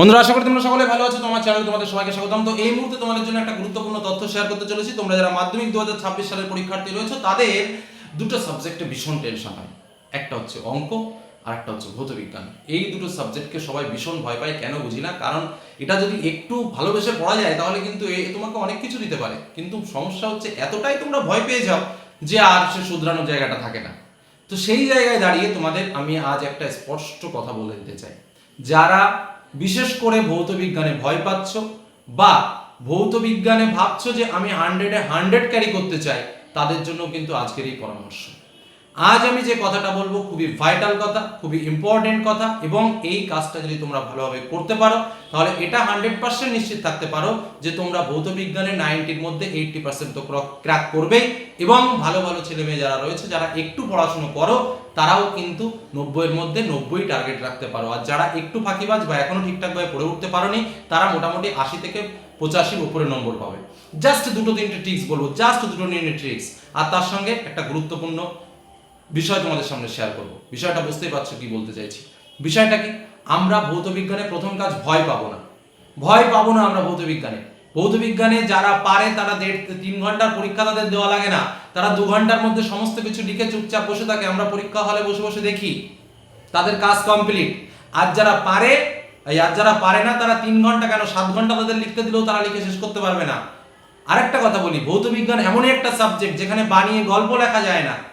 বন্ধুরা, আশা করি তোমরা সকলে ভালো আছো। তোমার চ্যানেল তোমাদের সবাইকে স্বাগতম। তো এই মুহূর্তে তোমাদের জন্য একটা গুরুত্বপূর্ণ তথ্য শেয়ার করতে চলেছি। তোমরা যারা মাধ্যমিক দু সালের পরীক্ষার্থী রয়েছে, তাদের দুটো সাবজেক্টে ভীষণ টেনশন হয়। একটা হচ্ছে অঙ্ক, আর একটা হচ্ছে ভৌত বিজ্ঞান এই দুটো সাবজেক্টকে সবাই ভীষণ ভয় পায়, কেন বুঝি না? কারণ এটা যদি একটু ভালোবেসে পড়া যায়, তাহলে কিন্তু এ, তোমাকে অনেক কিছু দিতে পারে। কিন্তু সমস্যা হচ্ছে, এতটাই তোমরা ভয় পেয়ে যাও যে আর সে শুধরানোর জায়গাটা থাকে না। তো সেই জায়গায় দাঁড়িয়ে তোমাদের আমি আজ একটা স্পষ্ট কথা বলে দিতে চাই। যারা বিশেষ করে ভৌত বিজ্ঞানে ভয় পাচ্ছ বা ভৌত বিজ্ঞানে ভাবছ যে আমি হান্ড্রেডে হান্ড্রেড ক্যারি করতে চাই, তাদের জন্য কিন্তু আজকের এই পরামর্শ। আজ আমি যে কথাটা বলব খুবই ভাইটাল কথা, খুবই ইম্পর্টেন্ট কথা এবং এই কাজটা যদি তোমরা ভালোভাবে করতে পারো, তাহলে এটা হান্ড্রেড পার্সেন্ট নিশ্চিত থাকতে পারো যে তোমরা ভৌত বিজ্ঞানে নাইনটির মধ্যে এইটটি পার্সেন্ট তো ক্র্যাক করবেই এবং ভালো ভালো ছেলে মেয়ে যারা রয়েছে, যারা একটু পড়াশুনো করো, তারাও কিন্তু নব্বইয়ের মধ্যে নব্বই টার্গেট রাখতে পারো। আর যারা একটু ফাঁকিবাজ বা এখনও ঠিকঠাকভাবে পড়ে উঠতে পারোনি, তারা মোটামুটি আশি থেকে পঁচাশির উপরে নম্বর পাবে। জাস্ট দুটো তিনটে ট্রিক্স বলব জাস্ট দুটো তিনটে ট্রিক্স আর তার সঙ্গে একটা গুরুত্বপূর্ণ বিষয় তোমাদের সামনে শেয়ার করব। বিষয়টা বুঝতেই পারছ কি বলতে চাইছি। বিষয়টা কি? আমরা ভৌত বিজ্ঞানে প্রথম কাজ ভয় পাবো না। ভয় পাবো না আমরা ভৌত বিজ্ঞানে। ভৌত বিজ্ঞানে যারা পারে তারা দেড় তিন ঘণ্টার পরীক্ষা তাদের দেওয়া লাগে না। তারা দু ঘণ্টার মধ্যে সমস্ত কিছু লিখে চুপচাপ বসে থাকে। আমরা পরীক্ষা হলে বসে বসে দেখি। তাদের কাজ কমপ্লিট আর যারা পারে আর যারা পারে না, তারা তিন ঘণ্টা কেন? সাত ঘণ্টা তাদের লিখতে দিলেও তারা লিখে শেষ করতে পারবে না। আরেকটা কথা বলি। ভৌত বিজ্ঞান এমনই একটা সাবজেক্ট যেখানে বানিয়ে গল্প লেখা যায় না।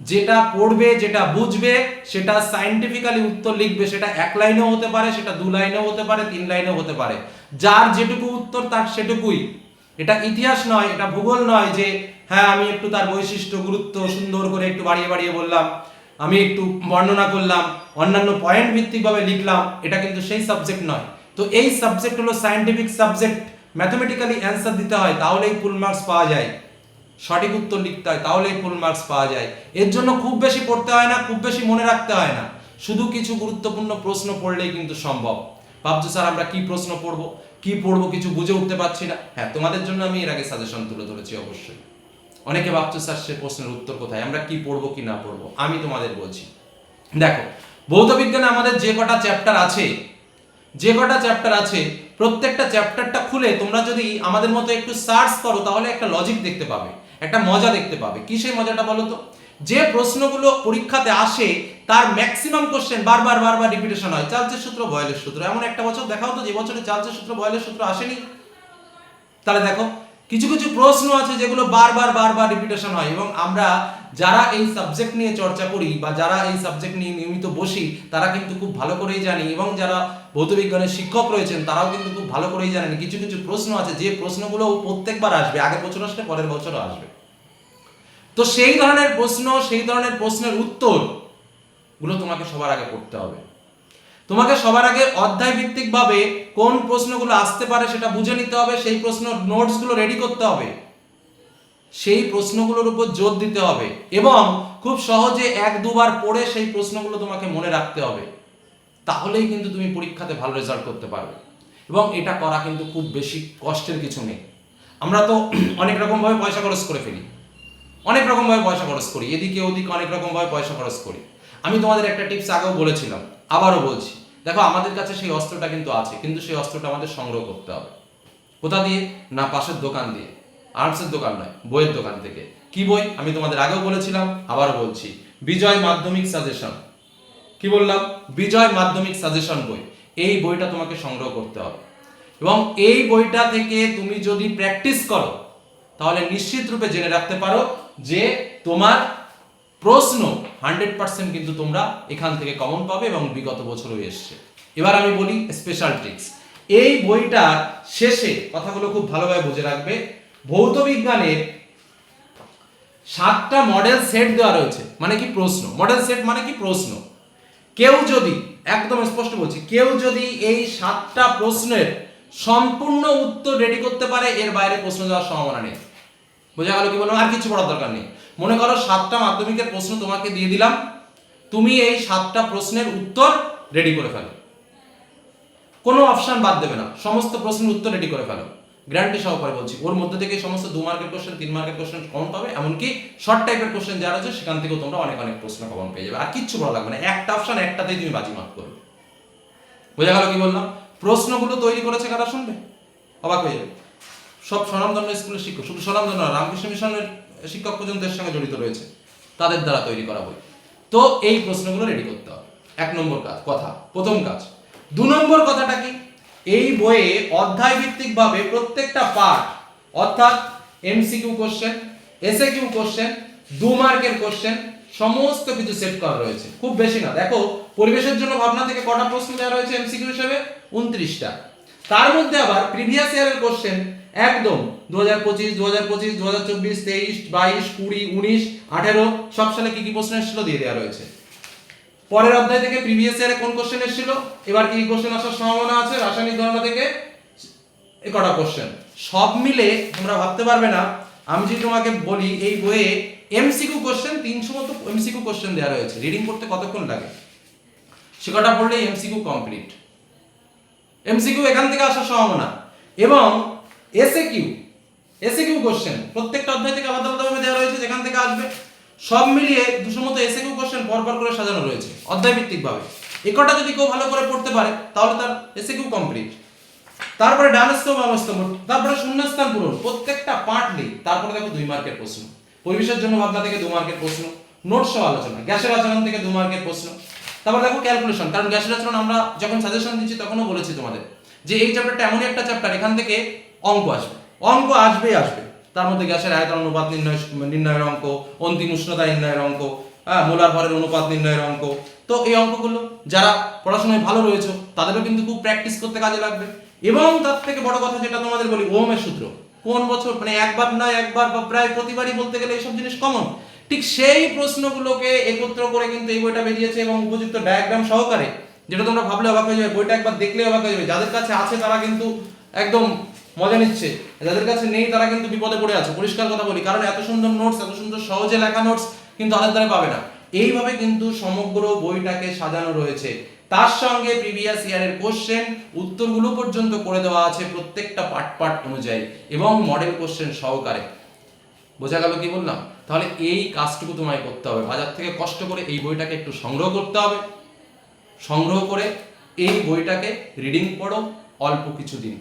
যেটা পড়বে, যেটা বুঝবে, সেটা সাইন্টিফিক্যালি উত্তর লিখবে, সেটা এক লাইনেও হতে পারে, সেটা দু লাইনেও হতে পারে, তিন লাইনেও হতে পারে। যার যেটুকু উত্তর, তার সেটুকুই। এটা ইতিহাস নয়, এটা ভূগোল নয় যে হ্যাঁ আমি একটু তার বৈশিষ্ট্য, গুরুত্ব, সুন্দর করে একটু বাড়িয়ে বাড়িয়ে বললাম, আমি একটু বর্ণনা করলাম, অন্যান্য পয়েন্ট ভিত্তিকভাবে লিখলাম, এটা কিন্তু সেই সাবজেক্ট নয়। তো এই সাবজেক্ট হলো সায়েন্টিফিক সাবজেক্ট ম্যাথমেটিক্যালি অ্যান্সার দিতে হয়, তাহলেই ফুল মার্কস পাওয়া যায়। সঠিক উত্তর লিখতে হয়, তাহলেই ফুল মার্কস পাওয়া যায়। এর জন্য খুব বেশি পড়তে হয় না, খুব বেশি মনে রাখতে হয় না। শুধু কিছু গুরুত্বপূর্ণ প্রশ্ন পড়লেই কিন্তু সম্ভব। ভাবছ স্যার, আমরা কি প্রশ্ন পড়ব? কি পড়ব কিছু বুঝে উঠতে পারছি না। হ্যাঁ তোমাদের জন্য আমি এর আগে সাজেশন তুলে ধরেছি অবশ্যই। অনেকে ভাবছ, স্যার, সে প্রশ্নের উত্তর কোথায়? আমরা কি পড়ব, কি না পড়ব? আমি তোমাদের বলছি। দেখো ভৌত বিজ্ঞানে আমাদের যে কটা চ্যাপ্টার আছে, যে কটা চ্যাপ্টার আছে, প্রত্যেকটা চ্যাপ্টারটা খুলে তোমরা যদি আমাদের মতো একটু সার্চ করো, তাহলে একটা লজিক দেখতে পাবে। একটা মজা দেখতে পাবে। কি সেই মজাটা বলতো যে প্রশ্নগুলো পরীক্ষাতে আসে, তার ম্যাক্সিমাম কোশ্চেন বারবার বারবার রিপিটেশন হয়। চালচের সূত্র বয়লের সূত্র। এমন একটা বছর দেখাও তো যে বছরে চালচের সূত্র বয়লের সূত্র আসেনি। তাহলে দেখো কিছু কিছু প্রশ্ন আছে যেগুলো বারবার বারবার রিপিটেশন হয় এবং আমরা যারা এই সাবজেক্ট নিয়ে চর্চা করি বা যারা এই সাবজেক্ট নিয়ে নিয়মিত বসি, তারা কিন্তু খুব ভালো করেই জানি এবং যারা ভৌতবিজ্ঞানের শিক্ষক রয়েছেন, তারাও কিন্তু খুব ভালো করেই জানেন। কিছু কিছু প্রশ্ন আছে যে প্রশ্নগুলো প্রত্যেকবার আসবে, আগের বছর আসলে পরের বছরও আসবে। তো সেই ধরনের প্রশ্ন, সেই ধরনের প্রশ্নের উত্তরগুলো তোমাকে সবার আগে পড়তে হবে। তোমাকে সবার আগে অধ্যায় ভিত্তিকভাবে কোন প্রশ্নগুলো আসতে পারে সেটা বুঝে নিতে হবে, সেই প্রশ্ন নোটসগুলো রেডি করতে হবে। সেই প্রশ্নগুলোর উপর জোর দিতে হবে এবং খুব সহজে এক দুবার পড়ে সেই প্রশ্নগুলো তোমাকে মনে রাখতে হবে। তাহলেই কিন্তু তুমি পরীক্ষাতে ভালো রেজাল্ট করতে পারবে। এবং এটা করা কিন্তু খুব বেশি কষ্টের কিছু নেই। আমরা তো অনেক রকমভাবে পয়সা খরচ করে ফেলি। অনেক রকমভাবে পয়সা খরচ করি। এদিকে ওদিকে অনেক রকমভাবে পয়সা খরচ করি। আমি তোমাদের একটা টিপস আগেও বলেছিলাম। আবারও বলছি, দেখো আমাদের কাছে সেই অস্ত্রটা কিন্তু আছে, কিন্তু সেই অস্ত্রটা আমাদের সংগ্রহ করতে হবে। কোথা দিয়ে? না পাশের দোকান দিয়ে। আর্টসের দোকান নয়, বইয়ের দোকান থেকে। কি বই? আমি তোমাদের আগেও বলেছিলাম আবার বলছি, বিজয় মাধ্যমিক সাজেশন। কি বললাম? বিজয় মাধ্যমিক সাজেশন বই। এই বইটা তোমাকে সংগ্রহ করতে হবে। এবং এই বইটা থেকে তুমি যদি প্র্যাকটিস করো, তাহলে নিশ্চিত রূপে জেনে রাখতে পারো যে তোমার প্রশ্ন হান্ড্রেড পার্সেন্ট কিন্তু তোমরা এখান থেকে কমন পাবে এবং বিগত বছরও এসছে। এবার আমি বলি স্পেশাল ট্রিক্স এই বইটার শেষে কথাগুলো খুব ভালোভাবে বুঝে রাখবে। ভৌত বিজ্ঞানের সাতটা মডেল সেট দেওয়া রয়েছে। মানে কি প্রশ্ন? মডেল সেট মানে কি প্রশ্ন? কেউ যদি, একদম স্পষ্ট বলছি, কেউ যদি এই সাতটা প্রশ্নের সম্পূর্ণ উত্তর রেডি করতে পারে, এর বাইরে প্রশ্ন যাওয়ার সম্ভাবনা নেই। বোঝা গেল কি বললাম? আর কিছু পড়ার দরকার নেই। মনে করো সাতটা মাধ্যমিকের প্রশ্ন তোমাকে দিয়ে দিলাম, তুমি এই সাতটা প্রশ্নের উত্তর রেডি করে ফেলো। কোনো অপশান বাদ দেবে না, সমস্ত প্রশ্নের উত্তর রেডি করে ফেলো। গ্যারান্টি সহকারে বলছি, ওর মধ্যে থেকে সমস্ত দু মার্কের কোশ্চেন তিন মার্কের কোশ্চেন কমন পাবে, এমনকি শর্ট টাইপের কোশ্চেন যারা আছে, সেখান থেকেও তোমরা অনেক অনেক প্রশ্ন কমন পেয়ে যাবে, আর কিচ্ছু ভালো লাগবে না, একটা অপশান একটাতেই তুমি বাজি মাত করবে। বোঝা গেল কি বললাম? প্রশ্নগুলো তৈরি করেছে কারা শুনবে? অবাক হয়ে যাবে। সব স্বনামধন্য স্কুলের শিক্ষক, শুধু স্বনামধন্য রামকৃষ্ণ মিশনের শিক্ষক পর্যন্ত সঙ্গে জড়িত রয়েছে। তাদের দ্বারা তৈরি করা বই। তো এই প্রশ্নগুলো রেডি করতে হবে। এক নম্বর কাজ, কথা। প্রথম কাজ। দু নম্বর কথাটা কি? এই বইয়ে অধ্যায় ভিত্তিক ভাবে প্রত্যেকটা পার্ট অর্থাৎ MCQ question S A Q question দু মার্কের কোশ্চেন সমস্ত কিছু সেট করা রয়েছে। খুব বেশি না। দেখো, পরিবেশের জন্য ভাবনা থেকে কটা প্রশ্ন দেওয়া রয়েছে এমসিকিউ হিসেবে? উনত্রিশটা। তার মধ্যে আবার প্রিভিয়াস ইয়ারের কোশ্চেন একদম। দু হাজার পঁচিশ দু হাজার পঁচিশ দু হাজার চব্বিশ, তেইশ, বাইশ, কুড়ি, উনিশ, আঠেরো, সব সালে কি কি প্রশ্ন এসেছিল দিয়ে দেওয়া রয়েছে। পরের অধ্যায় থেকে প্রিভিয়াস ইয়ারে কোন কোশ্চেন এসেছিল? এবার কি কোশ্চেন আসার সম্ভাবনা আছে? রাসায়নিক গণনা থেকে এ কটা কোশ্চেন সব মিলে তোমরা ভাবতে পারবে না, আমি যদি তোমাকে বলি, এই বইয়ে এমসিকিউ কোশ্চেন তিনশো মতো এমসিকিউ কোশ্চেন দেওয়া রয়েছে। রিডিং করতে কতক্ষণ লাগে? সে কটা পড়লেই এমসিকিউ কমপ্লিট এমসিকিউ এখান থেকে আসার সম্ভাবনা। এবং S A Q S A Q question প্রত্যেকটা অধ্যায় থেকে আলাদা আলাদাভাবে দেওয়া রয়েছে, যেখান থেকে আসবে। সব মিলিয়ে দুশো মতো এসএ কিউ কোশ্চেন পরপর করে সাজানো রয়েছে অধ্যায় ভিত্তিক ভাবে একটা যদি কেউ ভালো করে পড়তে পারে, তাহলে তার এসএ কিউ কমপ্লিট তারপরে ডানস্থ বামস্থ তারপরে শূন্যস্থান পূরণ, প্রত্যেকটা পার্টলি তারপরে দেখো দুই মার্কের প্রশ্ন। পরিবেশের জন্য ভাবনা থেকে দু মার্কের প্রশ্ন নোট সহ আলোচনা, গ্যাসের আচরণ থেকে দু মার্কের প্রশ্ন। তারপর দেখো ক্যালকুলেশন কারণ গ্যাসের আচরণ আমরা যখন সাজেশন দিচ্ছি, তখনও বলেছি তোমাদের যে এই চ্যাপ্টারটা এমনই একটা চ্যাপ্টার এখান থেকে অঙ্ক আসবে। অঙ্ক আসবেই আসবে। তার মধ্যে গ্যাসের আয়তন অনুপাত নির্ণয়, নির্ণয়ের অঙ্ক, অন্তিম উষ্ণতা নির্ণয়ের অঙ্ক হ্যাঁ মোলার ভরের অনুপাত নির্ণয়ের অঙ্ক। তো এই অঙ্কগুলো যারা পড়াশোনায় ভালো রয়েছে, তাদেরও কিন্তু খুব প্র্যাকটিস করতে কাজে লাগবে। এবং তার থেকে বড় কথা যেটা তোমাদের বলি ওমের সূত্র। কোন বছর মানে একবার নয়, একবার বা প্রায় প্রতিবারই বলতে গেলে এইসব জিনিস কমন ঠিক সেই প্রশ্নগুলোকে একত্র করে কিন্তু এই বইটা বেরিয়েছে এবং উপযুক্ত ডায়াগ্রাম সহকারে, যেটা তোমরা ভাবলে অবাক হয়ে যাবে, বইটা একবার দেখলে অবাক হয়ে যাবে। যাদের কাছে আছে তারা কিন্তু একদম মজা নিচ্ছে। যাদের কাছে নেই, তারা কিন্তু বিপদে পড়ে আছে। পরিষ্কার কথা বলি, কারণ এত সুন্দর নোটস এত সুন্দর সহজে লেখা নোটস কিন্তু তাদের দ্বারা পাবে না। এইভাবে কিন্তু সমগ্র বইটাকে সাজানো রয়েছে। তার সঙ্গে প্রিভিয়াস ইয়ারের কোশ্চেন উত্তরগুলো পর্যন্ত করে দেওয়া আছে প্রত্যেকটা পার্ট পার্ট অনুযায়ী এবং মডেল কোশ্চেন সহকারে। বোঝা গেল কি বললাম? তাহলে এই কাজটুকু তোমায় করতে হবে। বাজার থেকে কষ্ট করে এই বইটাকে একটু সংগ্রহ করতে হবে। সংগ্রহ করে এই বইটাকে রিডিং পড়ো অল্প কিছু দিন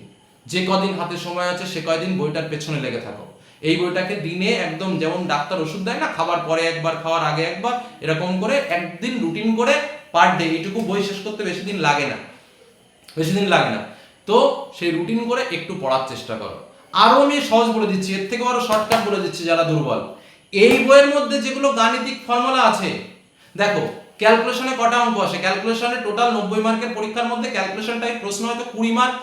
যে কদিন হাতে সময় আছে, সে কয়দিন বইটার পেছনে লেগে থাকো। এই বইটাকে দিনে একদম যেমন ডাক্তার ওষুধ দেয় না, খাবার পরে একবার, খাওয়ার আগে একবার, এরকম করে একদিন রুটিন করে পার ডে এইটুকু বই শেষ করতে বেশি দিন লাগে না। বেশি দিন লাগে না। তো সেই রুটিন করে একটু পড়ার চেষ্টা করো। আরও আমি সহজ বলে দিচ্ছি, এর থেকে আরও শর্টকাট বলে দিচ্ছি যারা দুর্বল। এই বইয়ের মধ্যে যেগুলো গাণিতিক ফর্মুলা আছে, দেখো ক্যালকুলেশনে কটা অঙ্ক আসে ক্যালকুলেশনে টোটাল নব্বই মার্কের পরীক্ষার মধ্যে ক্যালকুলেশনটাই প্রশ্ন হয়তো কুড়ি মার্ক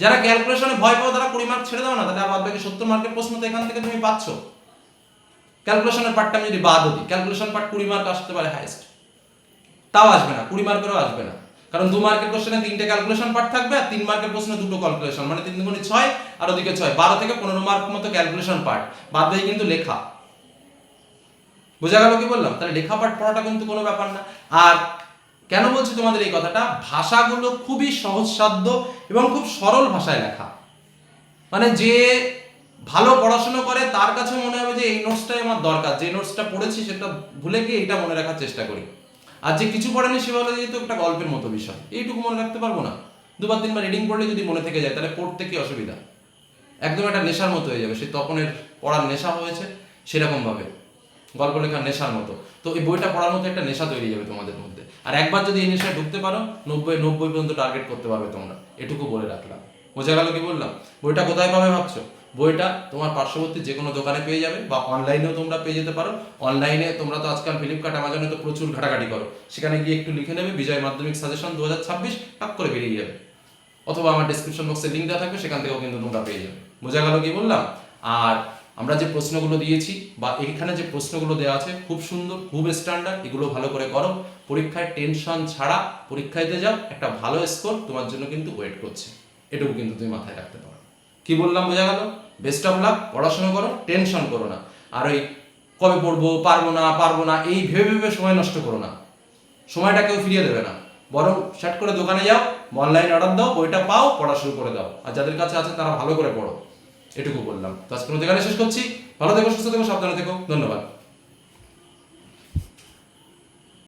যারা ক্যালকুলেশনে ভয় পাও তারা কুড়ি মার্ক ছেড়ে দাও না, তাহলে বাদ বাকি সত্তর মার্কের প্রশ্ন তো এখান থেকে তুমি পাচ্ছ। ক্যালকুলেশনের পার্টটা আমি যদি বাদ দিই ক্যালকুলেশন পার্ট কুড়ি মার্ক আসতে পারে হাইস্ট তাও আসবে না, কুড়ি মার্কেরও আসবে না। কারণ দু মার্কের কোশ্চেনে তিনটে ক্যালকুলেশন পার্ট থাকবে, আর তিন মার্কের প্রশ্নে দুটো ক্যালকুলেশন মানে তিন দুগুণে ছয়, আর ওদিকে ছয়। বারো থেকে পনেরো মার্ক মতো ক্যালকুলেশন পার্ট বাদ দিয়ে কিন্তু লেখা। বোঝা গেল কি বললাম? তাহলে লেখা পাঠ পড়াটা কিন্তু কোনো ব্যাপার না। আর কেন বলছি তোমাদের এই কথাটা? ভাষাগুলো খুবই সহজসাধ্য এবং খুব সরল ভাষায় লেখা। মানে যে ভালো পড়াশোনা করে, তার কাছে মনে হবে যে এই নোটসটাই আমার দরকার। যে নোটসটা পড়েছি, সেটা ভুলে গিয়ে এটা মনে রাখার চেষ্টা করি। আর যে কিছু পড়েনি, সে বলে যেহেতু একটা গল্পের মতো বিষয়। এইটুকু মনে রাখতে পারব না। দুবার তিনবার রিডিং পড়লে যদি মনে থেকে যায়, তাহলে পড়তে কি অসুবিধা? একদম একটা নেশার মতো হয়ে যাবে। সে তপনের পড়ার নেশা হয়েছে, সেরকমভাবে। গল্প লেখার নেশার মতো। তো এই বইটা পড়ার মতো একটা নেশা তৈরি যাবে তোমাদের মধ্যে। আর একবার যদি এই নেশায় ঢুকতে পারো, নব্বই নব্বই পর্যন্ত টার্গেট করতে পারবে তোমরা। এটুকু বলে রাখলাম। বোঝা গেল কি বললাম? বইটা কোথায় পাবে ভাবছ? বইটা তোমার পার্শ্ববর্তী যে কোনো দোকানে পেয়ে যাবে বা অনলাইনেও তোমরা পেয়ে যেতে পারো। অনলাইনে তোমরা তো আজকাল ফ্লিপকার্ট অ্যামাজনে তো প্রচুর ঘাটাঘাটি করো। সেখানে গিয়ে একটু লিখে নেবে, বিজয় মাধ্যমিক সাজেশন দু হাজার ছাব্বিশ, টাক করে বেরিয়ে যাবে। অথবা আমার ডিসক্রিপশন বক্সে লিঙ্ক দেওয়া থাকবে, সেখান থেকেও কিন্তু তোমরা পেয়ে যাবে। বোঝা গেল কি বললাম? আর আমরা যে প্রশ্নগুলো দিয়েছি বা এইখানে যে প্রশ্নগুলো দেওয়া আছে, খুব সুন্দর, খুব স্ট্যান্ডার্ড এগুলো ভালো করে করো। পরীক্ষায় টেনশন ছাড়া পরীক্ষায় দিয়ে যাও, একটা ভালো স্কোর তোমার জন্য কিন্তু ওয়েট করছে। এটুকু কিন্তু তুমি মাথায় রাখতে পারো। কি বললাম, বোঝা গেল? বেস্ট অফ লাক পড়াশোনা করো টেনশন করো না। আর ওই কবে পড়ব, পারব না পারব না, এই ভেবে ভেবে সময় নষ্ট করো না। সময়টা কেউ ফিরিয়ে দেবে না। বরং সেট করে দোকানে যাও অনলাইন অর্ডার দাও, বইটা পাও, পড়া শুরু করে দাও। আর যাদের কাছে আছে তারা ভালো করে পড়ো। এটুকু বললাম। তো আজকে এখানে শেষ করছি। ভালো থেকো সুস্থ থেকো সাবধানে থেকো। ধন্যবাদ।